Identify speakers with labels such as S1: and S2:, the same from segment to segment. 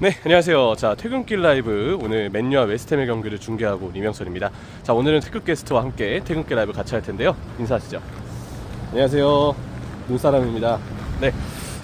S1: 네, 안녕하세요. 자, 퇴근길 라이브 오늘 맨유와 웨스트햄의 경기를 중계하고 온 이명철입니다. 자, 오늘은 특급 게스트와 함께 퇴근길 라이브 같이 할 텐데요. 인사하시죠. 안녕하세요. 눈사람입니다. 네,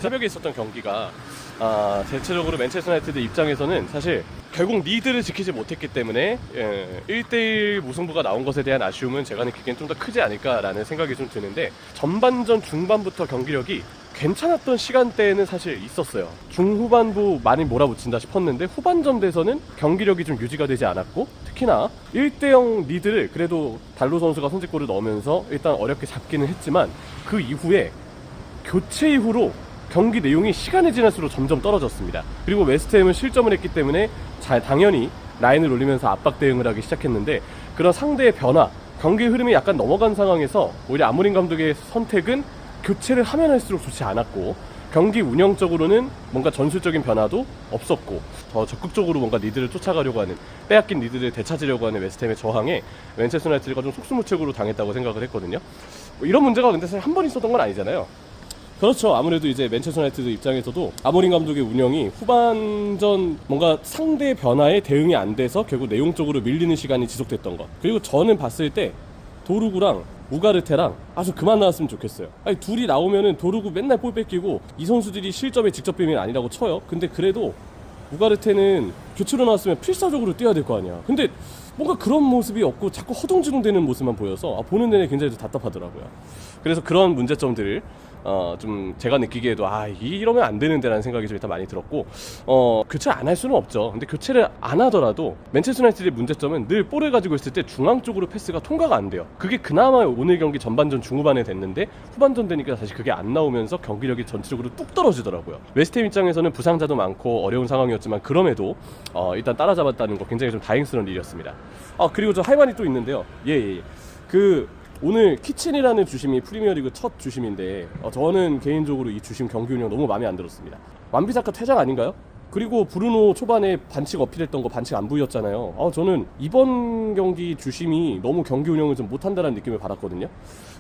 S1: 새벽에 있었던 경기가 아, 대체적으로 맨체스터 유나이티드 입장에서는 사실 결국 리드를 지키지 못했기 때문에 예, 1대1 무승부가 나온 것에 대한 아쉬움은 제가 느끼기엔 좀 더 크지 않을까라는 생각이 좀 드는데 전반전 중반부터 경기력이 괜찮았던 시간대에는 사실 있었어요. 중후반부 많이 몰아붙인다 싶었는데 후반전 돼서는 경기력이 좀 유지가 되지 않았고 특히나 1대0 리드를 그래도 달로 선수가 선제골을 넣으면서 일단 어렵게 잡기는 했지만 그 이후에 교체 이후로 경기 내용이 시간이 지날수록 점점 떨어졌습니다. 그리고 웨스트햄은 실점을 했기 때문에 잘 당연히 라인을 올리면서 압박 대응을 하기 시작했는데 그런 상대의 변화, 경기 흐름이 약간 넘어간 상황에서 오히려 아무린 감독의 선택은 교체를 하면 할수록 좋지 않았고 경기 운영적으로는 뭔가 전술적인 변화도 없었고 더 적극적으로 뭔가 리드를 쫓아가려고 하는 빼앗긴 리드를 되찾으려고 하는 웨스트햄의 저항에 맨체스터 유나이티드가 좀 속수무책으로 당했다고 생각을 했거든요. 뭐 이런 문제가 근데 사실 한 번 있었던 건 아니잖아요. 그렇죠. 아무래도 이제 맨체스터 유나이티드 입장에서도 아모린 감독의 운영이 후반전 뭔가 상대 변화에 대응이 안 돼서 결국 내용적으로 밀리는 시간이 지속됐던 것. 그리고 저는 봤을 때 도루구랑 우가르테랑 아주 그만 나왔으면 좋겠어요. 아니 둘이 나오면은 도루구 맨날 볼 뺏기고 이 선수들이 실점의 직접 비밀 아니라고 쳐요. 근데 그래도 우가르테는 교체로 나왔으면 필사적으로 뛰어야 될 거 아니야. 근데 뭔가 그런 모습이 없고 자꾸 허둥지둥대는 모습만 보여서 아, 보는 내내 굉장히 좀 답답하더라고요. 그래서 그런 문제점들을 어, 좀 제가 느끼기에도 아 이- 이러면 안 되는데라는 생각이 좀 일단 많이 들었고 어, 교체 안 할 수는 없죠. 근데 교체를 안 하더라도 맨체스터 유나이티드의 문제점은 늘 볼을 가지고 있을 때 중앙 쪽으로 패스가 통과가 안 돼요. 그게 그나마 오늘 경기 전반전 중후반에 됐는데 후반전 되니까 사실 그게 안 나오면서 경기력이 전체적으로 뚝 떨어지더라고요. 웨스트햄 입장에서는 부상자도 많고 어려운 상황이었지만 그럼에도 어, 일단 따라잡았다는 거 굉장히 좀 다행스러운 일이었습니다. 아 그리고 저 할 말이 또 있는데요. 예 예 예. 그 오늘 키친이라는 주심이 프리미어리그 첫 주심인데 어, 저는 개인적으로 이 주심 경기 운영 너무 마음에 안 들었습니다. 완비사카 퇴장 아닌가요? 그리고 브루노 초반에 반칙 어필했던 거 반칙 안 부였잖아요. 아, 저는 이번 경기 주심이 너무 경기 운영을 좀 못한다는 느낌을 받았거든요.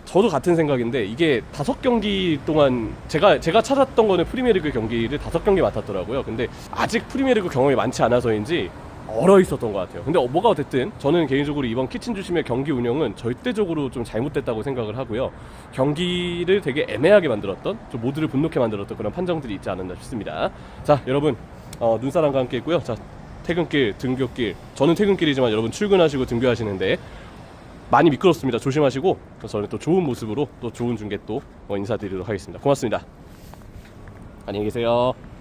S1: 저도 같은 생각인데 이게 다섯 경기 동안 제가 제가 찾았던 거는 프리미어리그 경기를 다섯 경기 맡았더라고요. 근데 아직 프리미어리그 경험이 많지 않아서인지 얼어 있었던 것 같아요. 근데 어, 뭐가 어쨌든 저는 개인적으로 이번 키친 주심의 경기 운영은 절대적으로 좀 잘못됐다고 생각을 하고요. 경기를 되게 애매하게 만들었던, 좀 모두를 분노케 만들었던 그런 판정들이 있지 않았나 싶습니다. 자, 여러분 어, 눈사람과 함께 있고요. 자, 퇴근길, 등교길. 저는 퇴근길이지만 여러분 출근하시고 등교하시는데 많이 미끄럽습니다. 조심하시고 저는 또 좋은 모습으로 또 좋은 중계 또 어, 인사드리도록 하겠습니다. 고맙습니다. 안녕히 계세요.